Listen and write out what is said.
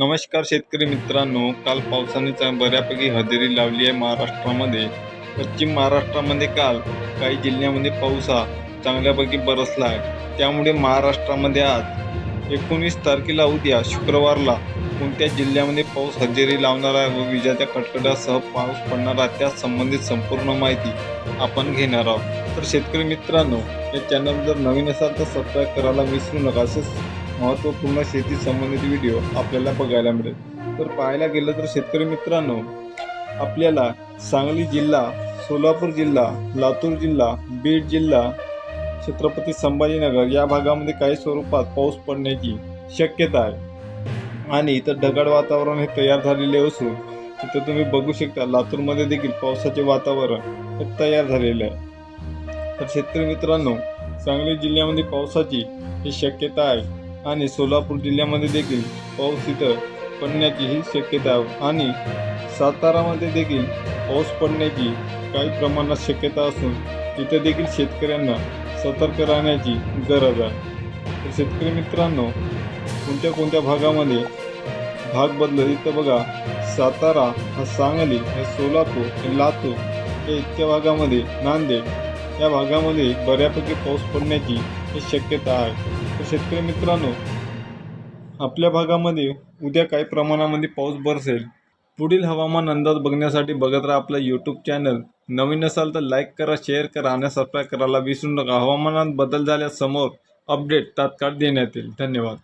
नमस्कार शेतकरी मित्रांनो काल पावसाने बऱ्यापैकी हजेरी लावली आहे महाराष्ट्रामध्ये. पश्चिम महाराष्ट्रामध्ये काल काही जिल्ह्यामध्ये पाऊस हा चांगल्यापैकी बरसला आहे. त्यामुळे महाराष्ट्रामध्ये आज एकोणीस तारखेला उद्या शुक्रवारला कोणत्या जिल्ह्यामध्ये पाऊस हजेरी लावणार आहे व विजाच्या कडकडासह पाऊस पडणार आहे त्या संबंधित संपूर्ण माहिती आपण घेणार आहोत. तर शेतकरी मित्रांनो या चॅनल जर नवीन असाल तर सबस्क्राईब करायला विसरू नका. असेच महत्त्वपूर्ण शेती संबंधित व्हिडिओ आपल्याला बघायला मिळेल. तर पाहायला गेलं तर शेतकरी मित्रांनो आपल्याला सांगली जिल्हा सोलापूर जिल्हा लातूर जिल्हा बीड जिल्हा छत्रपती संभाजीनगर या भागामध्ये काही स्वरूपात पाऊस पडण्याची शक्यता आहे. आणि इथं ढगाळ वातावरण हे तयार झालेले असून तिथं तुम्ही बघू शकता लातूरमध्ये देखील पावसाचे वातावरण हे तयार झालेले आहे. तर शेतकरी मित्रांनो सांगली जिल्ह्यामध्ये पावसाची ही शक्यता आहे. आणि सोलापूर जिल्ह्यामध्ये देखील पाऊस इथं पडण्याची ही शक्यता आहे आणि सातारामध्ये देखील पाऊस पडण्याची काही प्रमाणात शक्यता असून तिथं देखील शेतकऱ्यांना सतर्क राहण्याची गरज आहे. तर शेतकरी मित्रांनो कोणत्या कोणत्या भागामध्ये भाग बदलत इथं बघा. सातारा हा सांगली हे सोलापूर हे लातूर या इतक्या भागामध्ये नांदेड या भागामध्ये बऱ्यापैकी पाऊस पडण्याची ही शक्यता आहे. शेतकरी मित्रांनो आपल्या भागामध्ये उद्या काही प्रमाणामध्ये पाऊस बरसेल. पुढील हवामान अंदाज बघण्यासाठी बघत राहा आपलं यूट्यूब चॅनल नवीन असाल तर लाईक करा शेअर करा आणि सबस्क्राईब करायला विसरू नका. हवामानात बदल झाल्यासमोर अपडेट तात्काळ देण्यात येईल. धन्यवाद.